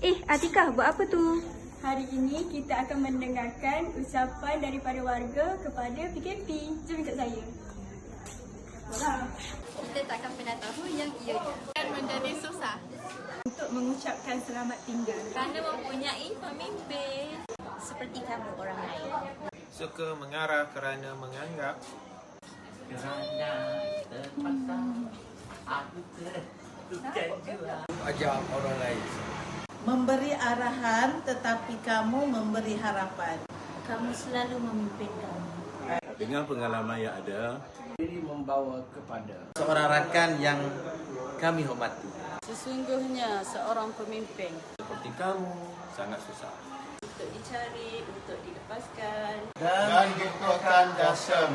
Eh, Atikah buat apa tu? Hari ini kita akan mendengarkan ucapan daripada warga kepada PKP. Jom ikut saya. Kita takkan pernah tahu yang ianya. Dan menjadi susah. Untuk mengucapkan selamat tinggal. Kerana mempunyai pemimpin. Seperti kamu orang lain. Suka mengarah kerana menganggap kerana terpaksa aku tertukar jua. ajar orang lain. Memberi arahan tetapi kamu memberi harapan. Kamu selalu memimpin kami. Dengan pengalaman yang ada, Diri membawa kepada seorang rakan yang kami hormati. Sesungguhnya seorang pemimpin seperti kamu, sangat susah. untuk dicari, untuk dilepaskan. Dan dikuatkan dasam.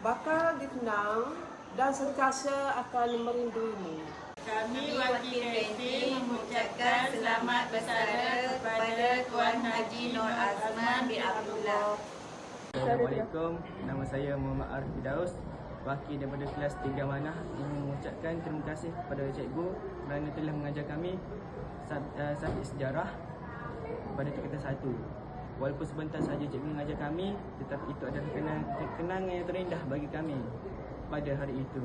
bakal dikenang dan sentiasa akan merinduimu. Kami wakil PKP mengucapkan selamat bersara kepada Tuan Haji Nur Azman bin Abdullah. Assalamualaikum, nama saya Muhammad Arif Fidaus Wakil daripada kelas 3 Manah. Ingin mengucapkan terima kasih kepada cikgu Kerana telah mengajar kami Subjek sejarah Pada tingkatan satu. Walaupun sebentar saja cikgu mengajar kami Tetapi itu adalah kenang, kenangan yang terindah bagi kami Pada hari itu.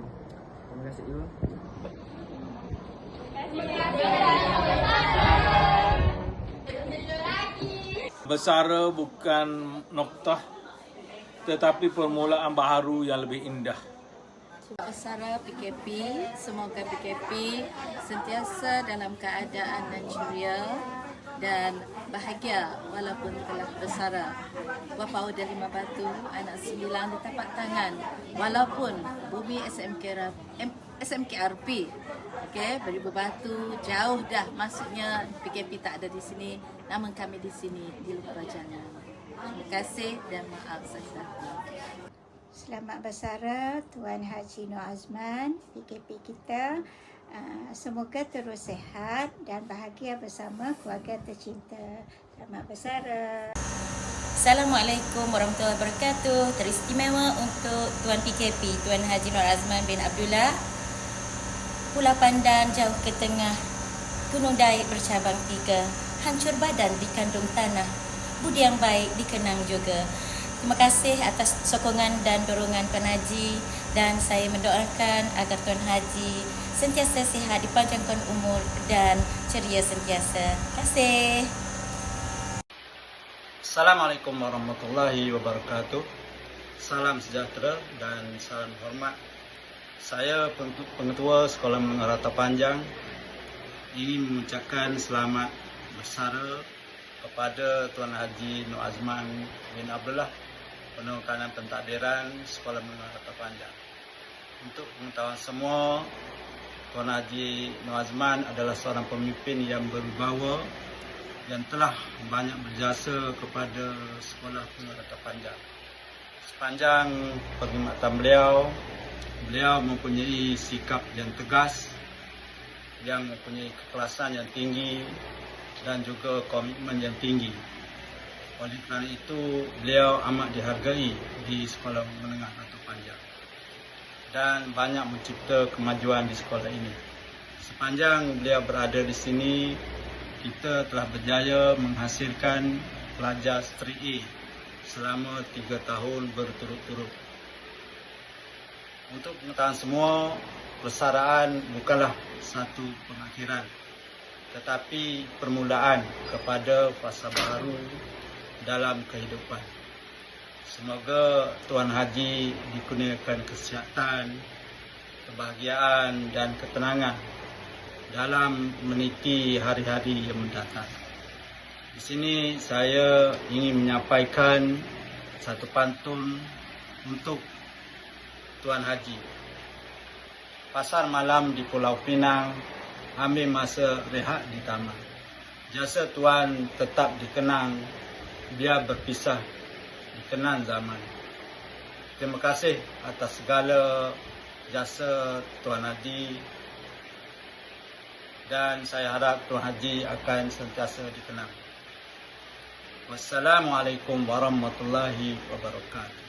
Terima kasih cikgu Bersara bukan noktah tetapi permulaan baharu yang lebih indah. Bersara PKP, semoga PKP sentiasa dalam keadaan dan ceria dan bahagia walaupun telah bersara. Bapa udah lima batu, anak sembilan di tapak tangan. Walaupun bumi SMK, SMKRP Okay, beribu batu, jauh dah maksudnya PKP tak ada di sini. Namun kami di sini, di luar jangan. Terima kasih dan maaf saya Selamat bersara Tuan Haji Nur Azman, PKP kita. Uh, semoga terus sehat dan bahagia bersama keluarga tercinta. Selamat bersara. Assalamualaikum warahmatullahi wabarakatuh. Teristimewa untuk Tuan PKP, Tuan Haji Nur Azman bin Abdullah. Pulau Pandan jauh ke tengah. Gunung Daik bercabang tiga. Hancur badan dikandung tanah. Budi yang baik dikenang juga. Terima kasih atas sokongan dan dorongan Tuan Haji dan saya mendoakan agar Tuan Haji sentiasa sihat, dipanjangkan umur dan ceria sentiasa. Terima kasih. Assalamualaikum warahmatullahi wabarakatuh. Salam sejahtera dan salam hormat. Saya Pengetu- pengetua Sekolah Menengah Rata Panjang ingin mengucapkan selamat bersara kepada Tuan Haji Nur Azman bin Abdullah penuh kanan pentakdiran Sekolah Menengah Rata Panjang. Untuk pengetahuan semua, Tuan Haji Nur Azman adalah seorang pemimpin yang berwibawa yang telah banyak berjasa kepada Sekolah Menengah Rata Panjang. Sepanjang perkhidmatan beliau, beliau mempunyai sikap yang tegas, yang mempunyai kekerasan yang tinggi dan juga komitmen yang tinggi. Oleh kerana itu, beliau amat dihargai di Sekolah Menengah Rata Panjang dan banyak mencipta kemajuan di sekolah ini. Sepanjang beliau berada di sini, kita telah berjaya menghasilkan pelajar Stri A selama tiga tahun berturut-turut. Untuk pengetahuan semua, persaraan bukanlah satu pengakhiran tetapi permulaan kepada fasa baru dalam kehidupan. Semoga Tuan Haji dikurniakan kesihatan, kebahagiaan dan ketenangan dalam meniti hari-hari yang mendatang. Di sini saya ingin menyampaikan satu pantun untuk Tuan Haji. Pasar malam di Pulau Pinang ambil masa rehat di taman. Jasa Tuan tetap dikenang biar berpisah dikenang zaman. Terima kasih atas segala jasa Tuan Haji dan saya harap Tuan Haji akan sentiasa dikenang. Wassalamualaikum warahmatullahi wabarakatuh.